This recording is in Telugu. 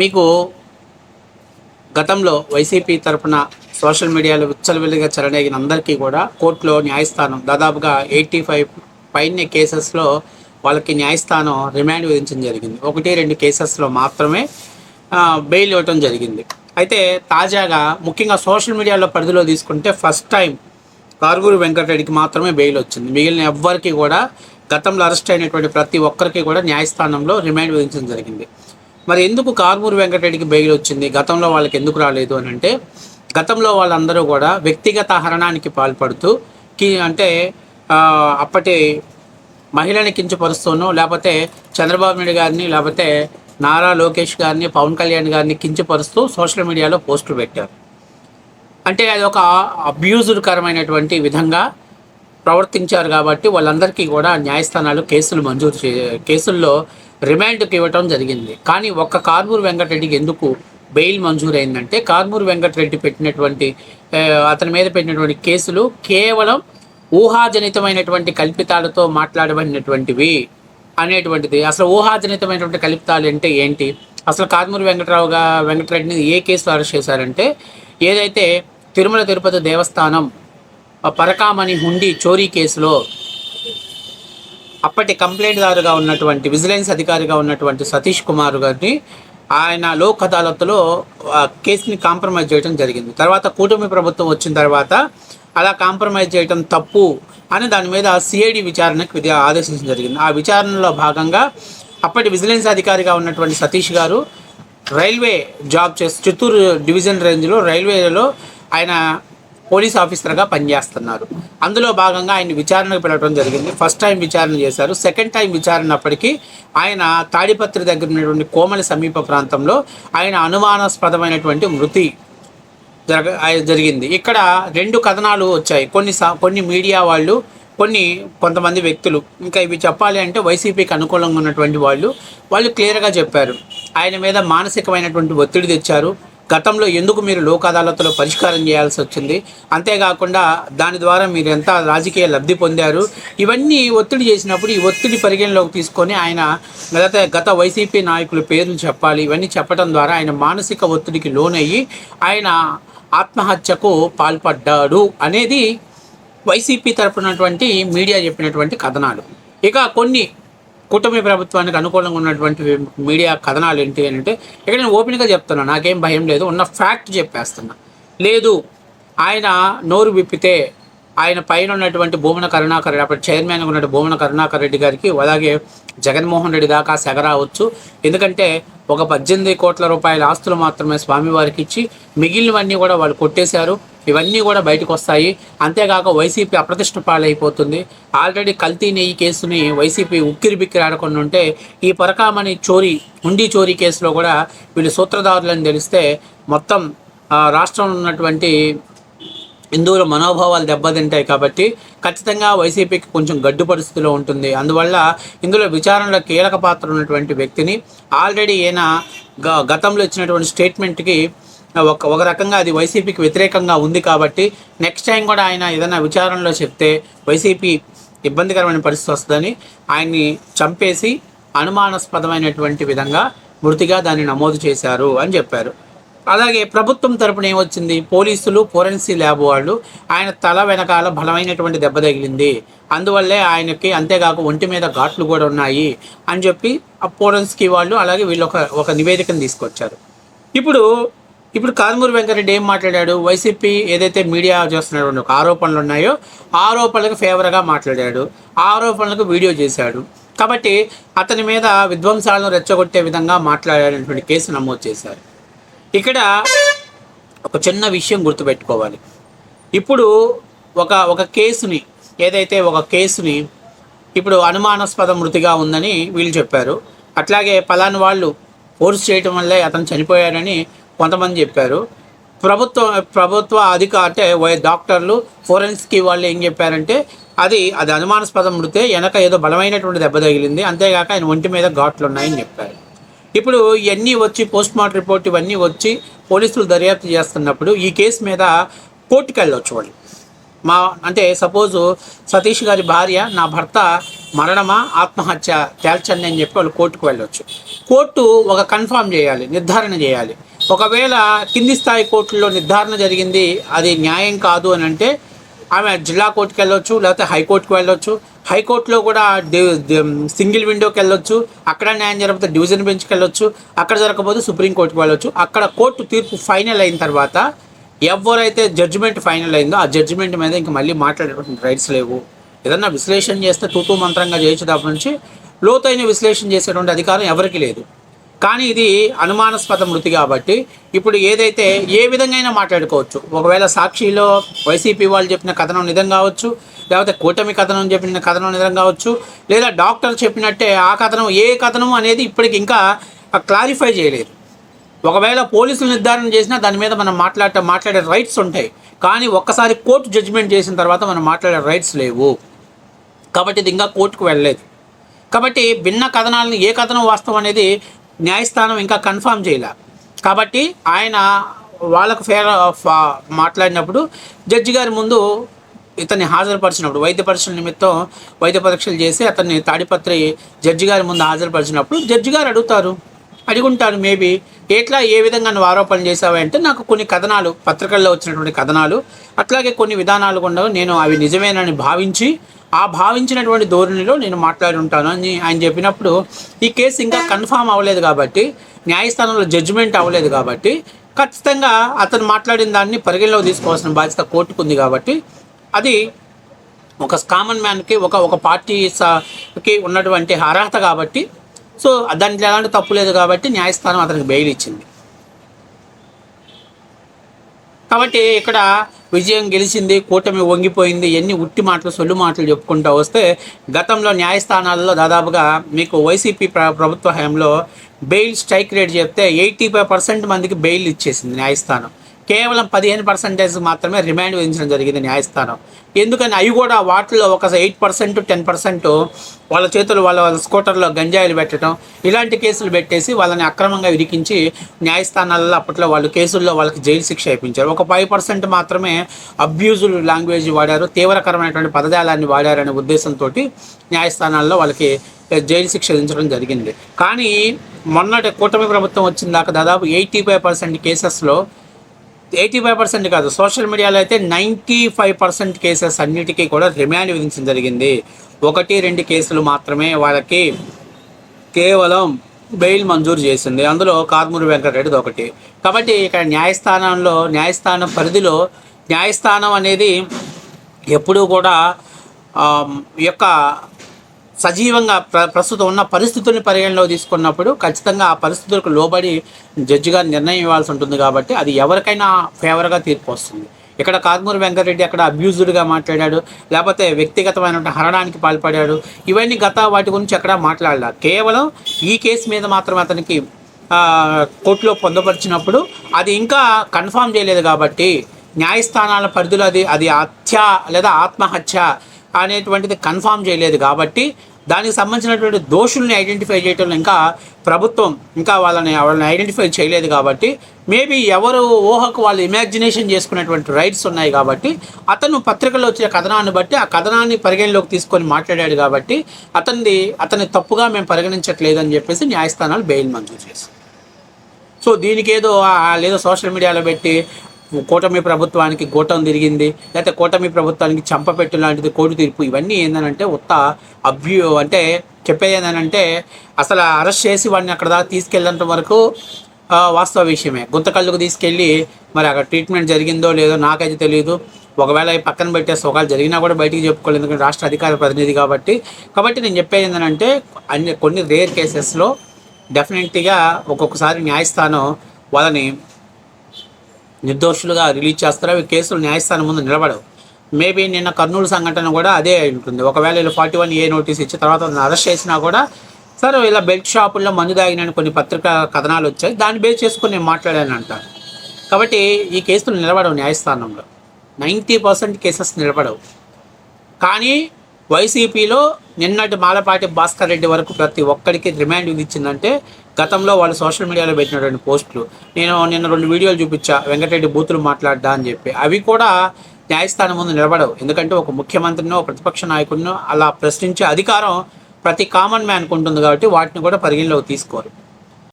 మీకు గతంలో వైసీపీ తరపున సోషల్ మీడియాలో ఉచ్చలవిల్లిగా చెలరేగిన అందరికీ కూడా కోర్టులో న్యాయస్థానం దాదాపుగా ఎయిటీ ఫైవ్ పైన కేసెస్లో వాళ్ళకి న్యాయస్థానం రిమాండ్ విధించడం జరిగింది. ఒకటి రెండు కేసెస్లో మాత్రమే బెయిల్ ఇవ్వటం జరిగింది. అయితే తాజాగా ముఖ్యంగా సోషల్ మీడియాలో పరిధిలో తీసుకుంటే ఫస్ట్ టైం కారుగురు వెంకటరెడ్డికి మాత్రమే బెయిల్ వచ్చింది. మిగిలిన ఎవ్వరికి కూడా గతంలో అరెస్ట్ అయినటువంటి ప్రతి ఒక్కరికి కూడా న్యాయస్థానంలో రిమాండ్ విధించడం జరిగింది. మరి ఎందుకు కార్మూరి వెంకటరెడ్డికి బెయిల్ వచ్చింది? గతంలో వాళ్ళకి ఎందుకు రాలేదు అని అంటే గతంలో వాళ్ళందరూ కూడా వ్యక్తిగత హరణానికి పాల్పడుతూ కి అంటే అప్పటి మహిళని కించపరుస్తూనో లేకపోతే చంద్రబాబు నాయుడు గారిని లేకపోతే నారా లోకేష్ గారిని పవన్ కళ్యాణ్ గారిని కించపరుస్తూ సోషల్ మీడియాలో పోస్టులు పెట్టారు. అంటే అది ఒక అబ్యూజుకరమైనటువంటి విధంగా ప్రవర్తించారు కాబట్టి వాళ్ళందరికీ కూడా న్యాయస్థానాలు కేసులు మంజూరు చే కేసుల్లో రిమాండ్కి ఇవ్వటం జరిగింది. కానీ ఒక్క కార్మూరు వెంకటరెడ్డికి ఎందుకు బెయిల్ మంజూరైందంటే కార్మూరు వెంకటరెడ్డి పెట్టినటువంటి అతని మీద పెట్టినటువంటి కేసులు కేవలం ఊహాజనితమైనటువంటి కల్పితాలతో మాట్లాడబడినటువంటివి అనేటువంటిది. అసలు ఊహాజనితమైనటువంటి కల్పితాలు అంటే ఏంటి? అసలు కార్మూరు వెంకటరావు గా వెంకటరెడ్డిని ఏ కేసులో అరెస్ట్ చేశారంటే ఏదైతే తిరుమల తిరుపతి దేవస్థానం పరకామణి హుండీ చోరీ కేసులో అప్పటి కంప్లైంట్దారుగా ఉన్నటువంటి విజిలెన్స్ అధికారిగా ఉన్నటువంటి సతీష్ కుమార్ గారిని ఆయన లోక్ అదాలత్లో కేసుని కాంప్రమైజ్ చేయడం జరిగింది. తర్వాత కూటమి ప్రభుత్వం వచ్చిన తర్వాత అలా కాంప్రమైజ్ చేయడం తప్పు అని దాని మీద సిఐడి విచారణకు ఆదేశించడం జరిగింది. ఆ విచారణలో భాగంగా అప్పటి విజిలెన్స్ అధికారిగా ఉన్నటువంటి సతీష్ గారు రైల్వే జాబ్ చేసి చిత్తూరు డివిజన్ రేంజ్లో రైల్వేలో ఆయన పోలీస్ ఆఫీసర్గా పనిచేస్తున్నారు. అందులో భాగంగా ఆయన విచారణకు పిలవడం జరిగింది. ఫస్ట్ టైం విచారణ చేశారు. సెకండ్ టైం విచారణప్పటికీ ఆయన తాడిపత్రి దగ్గర ఉన్నటువంటి కోమలి సమీప ప్రాంతంలో ఆయన అనుమానాస్పదమైనటువంటి మృతి జరగ జరిగింది. ఇక్కడ రెండు కథనాలు వచ్చాయి. కొన్ని సా- కొన్ని మీడియా వాళ్ళు కొన్ని కొంతమంది వ్యక్తులు. ఇంకా ఇవి చెప్పాలి అంటే వైసీపీకి అనుకూలంగా ఉన్నటువంటి వాళ్ళు వాళ్ళు క్లియర్గా చెప్పారు. ఆయన మీద మానసికమైనటువంటి ఒత్తిడి తెచ్చారు. గతంలో ఎందుకు మీరు లోక్ అదాలత్లో పరిష్కారం చేయాల్సి వచ్చింది? అంతేకాకుండా దాని ద్వారా మీరు ఎంత రాజకీయ లబ్ధి పొందారు? ఇవన్నీ ఒత్తిడి చేసినప్పుడు ఈ ఒత్తిడి పరిగణలోకి తీసుకొని ఆయన గత గత వైసీపీ నాయకుల పేర్లు చెప్పాలి. ఇవన్నీ చెప్పడం ద్వారా ఆయన మానసిక ఒత్తిడికి లోనయ్యి ఆయన ఆత్మహత్యకు పాల్పడ్డాడు అనేది వైసీపీ తరపునటువంటి మీడియా చెప్పినటువంటి కథనాలు. ఇక కొన్ని కూటమి ప్రభుత్వానికి అనుకూలంగా ఉన్నటువంటి మీడియా కథనాలు ఏంటి అని అంటే ఇక్కడ నేను ఓపెన్గా చెప్తున్నా నాకేం భయం లేదు ఉన్న ఫ్యాక్ట్ చెప్పేస్తున్నా. లేదు ఆయన నోరు విప్పితే ఆయన పైన ఉన్నటువంటి భూమన కరుణాకర్ రెడ్డి అప్పుడు చైర్మన్ ఉన్నటువంటి భూమన కరుణాకర్ రెడ్డి గారికి అలాగే జగన్మోహన్ రెడ్డి దాకా సెగరావచ్చు ఎందుకంటే ఒక పద్దెనిమిది కోట్ల రూపాయల ఆస్తులు మాత్రమే స్వామివారికి ఇచ్చి మిగిలినవన్నీ కూడా వాళ్ళు కొట్టేశారు. ఇవన్నీ కూడా బయటకు వస్తాయి. అంతేకాక వైసీపీ అప్రతిష్ట పాలైపోతుంది. ఆల్రెడీ కల్తీ నెయ్యి కేసుని వైసీపీ ఉక్కిరి బిక్కిరి ఆడకుండా ఉంటే ఈ పరకామణి చోరీ హుండీ చోరీ కేసులో కూడా వీళ్ళు సూత్రధారులని తెలిస్తే మొత్తం రాష్ట్రంలో ఉన్నటువంటి హిందువుల మనోభావాలు దెబ్బతింటాయి కాబట్టి ఖచ్చితంగా వైసీపీకి కొంచెం గడ్డు పరిస్థితిలో ఉంటుంది. అందువల్ల ఇందులో విచారణలో కీలక పాత్ర ఉన్నటువంటి వ్యక్తిని ఆల్రెడీ ఈయన గ- గతంలో ఇచ్చినటువంటి స్టేట్మెంట్కి ఒక ఒక రకంగా అది వైసీపీకి వ్యతిరేకంగా ఉంది కాబట్టి నెక్స్ట్ టైం కూడా ఆయన ఏదైనా విచారణలో చెప్తే వైసీపీ ఇబ్బందికరమైన పరిస్థితి వస్తుందని ఆయన్ని చంపేసి అనుమానాస్పదమైనటువంటి విధంగా మృతిగా దాన్ని నమోదు చేశారు అని చెప్పారు. అలాగే ప్రభుత్వం తరపున ఏమొచ్చింది? పోలీసులు ఫోరెన్సీ ల్యాబ్ వాళ్ళు ఆయన తల వెనకాల బలమైనటువంటి దెబ్బ తగిలింది. అందువల్లే ఆయనకి అంతేకాక ఒంటి మీద ఘాట్లు కూడా ఉన్నాయి అని చెప్పి ఆ ఫోరెన్స్కి వాళ్ళు అలాగే వీళ్ళు ఒక ఒక నివేదికను తీసుకొచ్చారు. ఇప్పుడు ఇప్పుడు కాదమూరి వెంకరెడ్డి ఏం మాట్లాడాడు? వైసీపీ ఏదైతే మీడియా చేస్తున్నటువంటి ఒక ఆరోపణలు ఉన్నాయో ఆరోపణలకు ఫేవర్గా మాట్లాడాడు. ఆరోపణలకు వీడియో చేశాడు. కాబట్టి అతని మీద విధ్వంసాలను రెచ్చగొట్టే విధంగా మాట్లాడేటువంటి కేసు నమోదు చేశారు. ఇక్కడ ఒక చిన్న విషయం గుర్తుపెట్టుకోవాలి. ఇప్పుడు ఒక ఒక కేసుని ఏదైతే ఒక కేసుని ఇప్పుడు అనుమానాస్పద మృతిగా ఉందని వీళ్ళు చెప్పారు. అట్లాగే పలాని వాళ్ళు ఫోర్స్ చేయటం వల్లే అతను చనిపోయాడని కొంతమంది చెప్పారు. ప్రభుత్వ ప్రభుత్వ అధిక అంటే డాక్టర్లు ఫోరెన్స్కి వాళ్ళు ఏం చెప్పారంటే అది అది అనుమానాస్పద మృతే వెనక ఏదో బలమైనటువంటి దెబ్బ తగిలింది అంతేగాక ఆయన ఒంటి మీద ఘాట్లు ఉన్నాయని చెప్పారు. ఇప్పుడు ఇవన్నీ వచ్చి పోస్ట్ మార్టం రిపోర్ట్ ఇవన్నీ వచ్చి పోలీసులు దర్యాప్తు చేస్తున్నప్పుడు ఈ కేసు మీద కోర్టుకు వెళ్ళొచ్చు వాళ్ళు. మా అంటే సపోజు సతీష్ గారి భార్య నా భర్త మరణమా ఆత్మహత్య తేల్చండి అని చెప్పి వాళ్ళు కోర్టుకు వెళ్ళొచ్చు. కోర్టు ఒక కన్ఫామ్ చేయాలి నిర్ధారణ చేయాలి. ఒకవేళ కింది స్థాయి కోర్టులో నిర్ధారణ జరిగింది అది న్యాయం కాదు అని అంటే ఆమె జిల్లా కోర్టుకి వెళ్ళొచ్చు లేకపోతే హైకోర్టుకు వెళ్ళొచ్చు. హైకోర్టులో కూడా సింగిల్ విండోకి వెళ్ళొచ్చు. అక్కడ న్యాయం జరగకపోతే డివిజన్ బెంచ్కి వెళ్ళొచ్చు. అక్కడ జరగకపోతే సుప్రీంకోర్టుకి వెళ్ళొచ్చు. అక్కడ కోర్టు తీర్పు ఫైనల్ అయిన తర్వాత ఎవరైతే జడ్జిమెంట్ ఫైనల్ అయిందో ఆ జడ్జిమెంట్ మీద ఇంక మళ్ళీ మాట్లాడేటువంటి రైట్స్ లేవు. ఏదన్నా విశ్లేషణ చేస్తే తూతూ మంత్రంగా చేయొచ్చు తప్ప నుంచి లోతైన విశ్లేషణ చేసేటువంటి అధికారం ఎవరికీ లేదు. కానీ ఇది అనుమానాస్పద మృతి కాబట్టి ఇప్పుడు ఏదైతే ఏ విధంగా అయినా మాట్లాడుకోవచ్చు. ఒకవేళ సాక్షిలో వైసీపీ వాళ్ళు చెప్పిన కథనం నిజం కావచ్చు లేకపోతే కూటమి కథనం చెప్పిన కథనం నిజం కావచ్చు లేదా డాక్టర్ చెప్పినట్టే ఆ కథనం ఏ కథనం అనేది ఇప్పటికి ఇంకా క్లారిఫై చేయలేదు. ఒకవేళ పోలీసులు నిర్ధారణ చేసినా దాని మీద మనం మాట్లాడ మాట్లాడే రైట్స్ ఉంటాయి. కానీ ఒక్కసారి కోర్టు జడ్జిమెంట్ చేసిన తర్వాత మనం మాట్లాడే రైట్స్ లేవు. కాబట్టి ఇది ఇంకా కోర్టుకు వెళ్ళలేదు. కాబట్టి భిన్న కథనాలను ఏ కథనం వాస్తవం అనేది న్యాయస్థానం ఇంకా కన్ఫర్మ్ చేయలే. కాబట్టి ఆయన వాళ్ళకు ఫేర్ మాట్లాడినప్పుడు జడ్జి గారి ముందు ఇతన్ని హాజరుపరిచినప్పుడు వైద్య పరీక్షల నిమిత్తం వైద్య పరీక్షలు చేసి అతన్ని తాడిపత్రి జడ్జి గారి ముందు హాజరుపరిచినప్పుడు జడ్జి గారు అడుగుతారు. అడుగుంటారు మేబీ ఎట్లా ఏ విధంగా నువ్వు ఆరోపణలు చేశావంటే అంటే నాకు కొన్ని కథనాలు పత్రికల్లో వచ్చినటువంటి కథనాలు అట్లాగే కొన్ని విధానాలు కూడా నేను అవి నిజమేనని భావించి ఆ భావించినటువంటి ధోరణిలో నేను మాట్లాడి ఉంటాను అని ఆయన చెప్పినప్పుడు ఈ కేసు ఇంకా కన్ఫామ్ అవ్వలేదు కాబట్టి న్యాయస్థానంలో జడ్జిమెంట్ అవ్వలేదు కాబట్టి ఖచ్చితంగా అతను మాట్లాడిన దాన్ని పరిగణలోకి తీసుకోవాల్సిన బాధ్యత కోర్టుకు ఉంది కాబట్టి అది ఒక కామన్ మ్యాన్కి ఒక ఒక పార్టీ స- ఉన్నటువంటి అర్హత కాబట్టి సో దాంట్లో ఎలాంటి తప్పు లేదు కాబట్టి న్యాయస్థానం అతనికి బెయిల్ ఇచ్చింది. కాబట్టి ఇక్కడ విజయం గెలిచింది కూటమి వంగిపోయింది ఎన్ని ఉట్టి మాటలు సొల్లు మాటలు చెప్పుకుంటూ వస్తే గతంలో న్యాయస్థానాల్లో దాదాపుగా మీకు వైసీపీ ప్రభుత్వ హయాంలో బెయిల్ స్ట్రైక్ రేట్ చెప్తే ఎయిటీ ఫైవ్ పర్సెంట్ మందికి బెయిల్ ఇచ్చేసింది న్యాయస్థానం. కేవలం పదిహేను పర్సెంటేజ్ మాత్రమే రిమాండ్ విధించడం జరిగింది న్యాయస్థానం. ఎందుకని? అవి కూడా వాటిలో ఒక ఎయిట్ పర్సెంట్ టెన్ పర్సెంట్ వాళ్ళ చేతులు వాళ్ళ వాళ్ళ స్కూటర్లో గంజాయిలు పెట్టడం ఇలాంటి కేసులు పెట్టేసి వాళ్ళని అక్రమంగా ఇరికించి న్యాయస్థానాలలో అప్పట్లో వాళ్ళు కేసుల్లో వాళ్ళకి జైలు శిక్ష వేయించారు ఒక ఫైవ్ పర్సెంట్ మాత్రమే అబ్యూజుల్ లాంగ్వేజ్ వాడారు తీవ్రకరమైనటువంటి పదజాలాన్ని వాడారనే ఉద్దేశంతో న్యాయస్థానాల్లో వాళ్ళకి జైలు శిక్ష విధించడం జరిగింది. కానీ మొన్నటి కూటమి ప్రభుత్వం వచ్చిన దాకా దాదాపు ఎయిటీ ఫైవ్ పర్సెంట్ కేసెస్లో ఎయిటీ ఫైవ్ పర్సెంట్ కాదు. సోషల్ మీడియాలో అయితే నైంటీ ఫైవ్ పర్సెంట్ కేసెస్ అన్నిటికీ కూడా రిమాండ్ విధించడం జరిగింది. ఒకటి రెండు కేసులు మాత్రమే వాళ్ళకి కేవలం బెయిల్ మంజూరు చేసింది. అందులో కార్మూరి వెంకటరెడ్డిది ఒకటి. కాబట్టి ఇక్కడ న్యాయస్థానంలో న్యాయస్థానం పరిధిలో న్యాయస్థానం అనేది ఎప్పుడూ కూడా యొక్క సజీవంగా ప్ర ప్రస్తుతం ఉన్న పరిస్థితుల్ని పరిగణలో తీసుకున్నప్పుడు ఖచ్చితంగా ఆ పరిస్థితులకు లోబడి జడ్జిగా నిర్ణయం ఇవ్వాల్సి ఉంటుంది కాబట్టి అది ఎవరికైనా ఫేవర్గా తీర్పు వస్తుంది. ఇక్కడ కారుమూరి వెంకటరెడ్డి అక్కడ అబ్యూజ్డ్గా మాట్లాడాడు లేకపోతే వ్యక్తిగతమైన హరణానికి పాల్పడాడు. ఇవన్నీ గత వాటి గురించి అక్కడ మాట్లాడాల. కేవలం ఈ కేసు మీద మాత్రం అతనికి కోర్టులో పొందపరిచినప్పుడు అది ఇంకా కన్ఫామ్ చేయలేదు కాబట్టి న్యాయస్థానాల పరిధిలో అది అది హత్య లేదా ఆత్మహత్య అనేటువంటిది కన్ఫామ్ చేయలేదు కాబట్టి దానికి సంబంధించినటువంటి దోషుల్ని ఐడెంటిఫై చేయటంలో ఇంకా ప్రభుత్వం ఇంకా వాళ్ళని వాళ్ళని ఐడెంటిఫై చేయలేదు కాబట్టి మేబీ ఎవరు ఊహకు వాళ్ళు ఇమాజినేషన్ చేసుకునేటువంటి రైట్స్ ఉన్నాయి కాబట్టి అతను పత్రికలో వచ్చిన కథనాన్ని బట్టి ఆ కథనాన్ని పరిగణలోకి తీసుకొని మాట్లాడాడు కాబట్టి అతనిది అతని తప్పుగా మేము పరిగణించట్లేదని చెప్పేసి న్యాయస్థానాలు బెయిల్ మంజూరు చేశారు సో దీనికి ఏదో లేదో సోషల్ మీడియాలో పెట్టి కూటమి ప్రభుత్వానికి గూటం తిరిగింది లేకపోతే కూటమి ప్రభుత్వానికి చంపపెట్టు లాంటిది కోర్టు తీర్పు ఇవన్నీ ఏంటంటే ఉత్త అభ్యు అంటే చెప్పేది అసలు అరెస్ట్ చేసి వాడిని అక్కడ దాకా తీసుకెళ్ళినంత వరకు వాస్తవ విషయమే. గుంతకళ్ళకు తీసుకెళ్ళి మరి అక్కడ ట్రీట్మెంట్ జరిగిందో లేదో నాకైతే తెలియదు ఒకవేళ ఈ పక్కన పెట్టే ఒకవేళ జరిగినా కూడా బయటికి చెప్పుకోలేదు ఎందుకంటే రాష్ట్ర అధికార ప్రతినిధి కాబట్టి. కాబట్టి నేను చెప్పేది ఏంటంటే అన్ని కొన్ని రేర్ కేసెస్లో డెఫినెట్గా ఒక్కొక్కసారి న్యాయస్థానం వాళ్ళని నిర్దోషులుగా రిలీజ్ చేస్తారు అవి కేసులు న్యాయస్థానం ముందు నిలబడవు. మేబీ నిన్న కర్నూలు సంఘటన కూడా అదే ఉంటుంది. ఒకవేళ వీళ్ళు ఫార్టీ వన్ ఏ నోటీస్ ఇచ్చి తర్వాత అరెస్ట్ చేసినా కూడా సరే ఇలా బెల్ట్ షాపుల్లో మందు తాగినని కొన్ని పత్రికా కథనాలు వచ్చాయి దాన్ని బేస్ చేసుకుని నేను మాట్లాడాను అంటాను కాబట్టి ఈ కేసులు నిలబడవు న్యాయస్థానంలో. నైంటీ పర్సెంట్ కేసెస్ నిలబడవు. కానీ వైసీపీలో నిన్నటి మాలపాటి భాస్కర్ రెడ్డి వరకు ప్రతి ఒక్కరికి రిమాండ్ విధించిందంటే గతంలో వాళ్ళు సోషల్ మీడియాలో పెట్టినటువంటి పోస్టులు. నేను నిన్న రెండు వీడియోలు చూపించా వెంకటరెడ్డి బూతులు మాట్లాడ్డా అని చెప్పి. అవి కూడా న్యాయస్థానం ముందు నిలబడవు. ఎందుకంటే ఒక ముఖ్యమంత్రినో ప్రతిపక్ష నాయకుడినో అలా ప్రశ్నించే అధికారం ప్రతి కామన్ మ్యాన్కు ఉంటుంది కాబట్టి వాటిని కూడా పరిగణలోకి తీసుకోరు.